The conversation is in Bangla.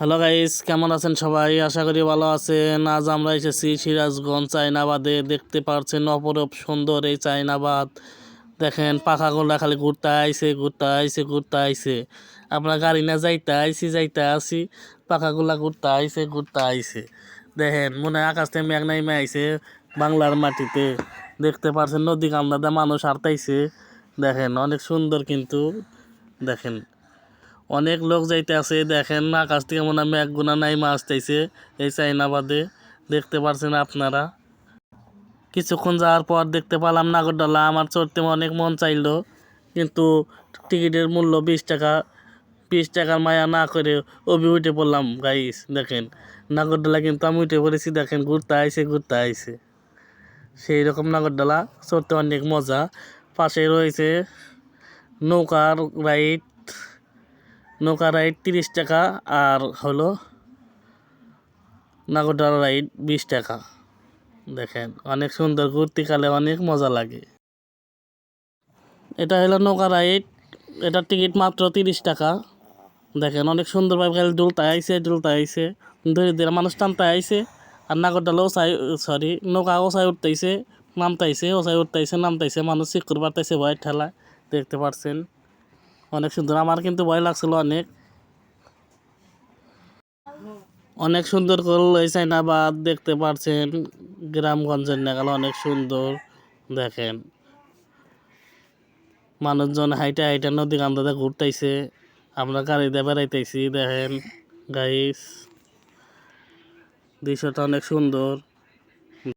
হ্যালো গাইস কেমন আছেন সবাই? আশা করি ভালো আছেন। আজ আমরা এসেছি সিরাজগঞ্জ চাইনাবাদে দেখতে পাচ্ছেন অপরূপ সুন্দর এই চাইনাবাদ দেখেন পাখাগুলা খালি ঘুরতে আইসে ঘুরতে আইসে ঘুরতে আইসে আপনার গাড়ি না যাইতে আইসি যাইতে আসি পাখাগুলা ঘুরতে আইসে ঘুরতে আইসে দেখেন, মনে হয় আকাশ থেকে মেঘ নাইমে আইছে বাংলার মাটিতে। দেখতে পাচ্ছেন নদী কান্দাতে মানুষ হারতাইছে দেখেন, অনেক সুন্দর কিন্তু। দেখেন অনেক লোক যাইতে আছে, দেখেন আকাশ থেকে মনে হয় মেঘগুনা নাইমা আসতেছে, এই চাইনাবাদে দেখতে পারছেন আপনারা? কিছুক্ষণ যাওয়ার পর দেখতে পেলাম নাগরডোলা আমার চড়তে অনেক মন চাইলো, কিন্তু টিকিটের মূল্য বিশ টাকা, বিশ টাকার মায়া না করে অভি উঠে পড়লাম গাইস দেখেন। নাগরডোলা কিন্তু আমি উঠে পড়েছি, দেখেন, ঘুরতে আইসে ঘুরতে আইসে সেই রকম নাগরডোলা চড়তে অনেক মজা। পাশে রয়েছে নৌকার রাইড নৌকা রাইড তিরিশ টাকা আর হলো নাগরডোলা রাইড বিশ টাকা। দেখেন, অনেক সুন্দর ঘুরতিকালে অনেক মজা লাগে। এটা হলো নৌকা রাইড, এটার টিকিট মাত্র তিরিশ টাকা। দেখেন, অনেক সুন্দরভাবে খালি দুলতে আইছে দুলতে আইসে ধীরে ধীরে মানুষ টানতে আইসে, আর নাগরডোলা ওসাই সরি নৌকা ওসাই উঠতেছে, নামতাইছে ওসাই উঠতেছে, নামতাইছে, মানুষ চিকুর পারতেছে ভয় ঠেলায়, দেখতে পাচ্ছেন অনেক সুন্দর। আমার কিন্তু ভয় লাগছিল অনেক। অনেক সুন্দর এই চাইনাবাদ দেখতে পাচ্ছেন গ্রামগঞ্জের নাগাল অনেক সুন্দর। দেখেন। মানুষজন হাইটা হাইটা নদী কান্দাতে ঘুরতেছে। আমরা গাড়িতে বেড়াইতেছি, দেখেন। গাইস দৃশ্যটা অনেক সুন্দর।